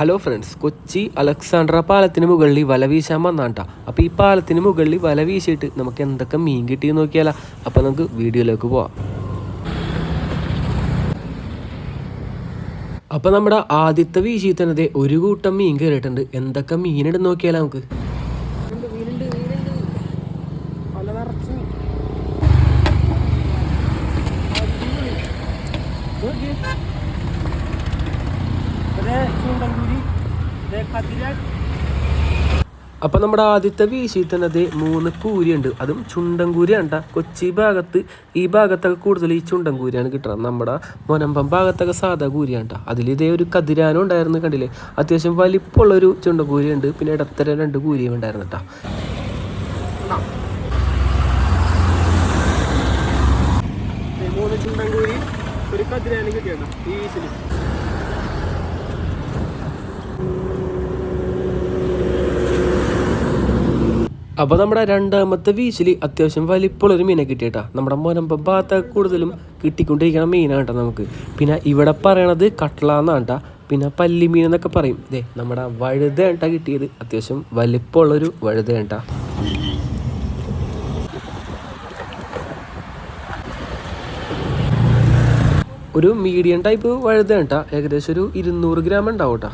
Hello friends Kochi Alexandra പാലത്തിന് മുകളിൽ വല വീശാൻ അപ്പോൾ ഈ പാലത്തിന് മുകളിൽ വല വീശിയിട്ട് നമുക്ക് എന്തൊക്കെ മീൻ കിട്ടിയെന്ന് നോക്കിയാലോ. അപ്പോൾ നമുക്ക് വീഡിയോയിലേക്ക് പോവാം. അപ്പോൾ നമ്മുടെ ആദ്യത്തെ വീശി തന്നെ ഒരു കൂട്ടം മീൻ കയറിയിട്ടുണ്ട് എന്തൊക്കെ മീനുണ്ടെന്ന് നോക്കിയാലോ നമുക്ക്. അപ്പൊ നമ്മുടെ ആദ്യത്തെ വീശി തന്നെ ദേ മൂന്ന് കൂരിയുണ്ട്. അതും ചുണ്ടൻകൂരി കൂരിയാണ് ട്ടാ. കൊച്ചി ഭാഗത്ത് ഈ ഭാഗത്തൊക്കെ കൂടുതൽ ഈ ചുണ്ടൻകൂരിയാണ് കിട്ടുന്നത് നമ്മുടെ മൊനമ്പം ഭാഗത്തൊക്കെ സാധാ ട്ടാ. അതിൽ ഇതേ ഒരു കതിരാനും ഉണ്ടായിരുന്നു കണ്ടില്ലേ? അത്യാവശ്യം വലിപ്പമുള്ളൊരു ചുണ്ടൻകൂരി ഉണ്ട് പിന്നെ ഇടത്തരം രണ്ട് കൂരിയും ഉണ്ടായിരുന്നു കേട്ടോ മൂന്ന് ചുണ്ടൻ കൂരി ഒരു കതിരാനും കിട്ടിയാണ് ഈ അപ്പോൾ നമ്മുടെ രണ്ടാമത്തെ വീശിൽ അത്യാവശ്യം വലിപ്പമുള്ളൊരു മീനെ കിട്ടിയിട്ടാ. നമ്മുടെ മുനമ്പ ഭാഗത്ത് കൂടുതലും കിട്ടിക്കൊണ്ടിരിക്കുന്ന മീനാണ് ട്ടോ നമുക്ക്. പിന്നെ ഇവിടെ പറയണത് കട്ട്ള എന്നാണ് ട്ടാ. പിന്നെ പല്ലിമീൻ എന്നൊക്കെ പറയും. ദേ നമ്മുടെ വഴുത ഏട്ട കിട്ടിയത്. അത്യാവശ്യം വലിപ്പമുള്ളൊരു വഴുത ഏട്ട ഒരു മീഡിയം ടൈപ്പ് വഴുത ഏട്ട ഏകദേശം ഒരു ഇരുന്നൂറ് ഗ്രാം ഉണ്ടാവും കേട്ടോ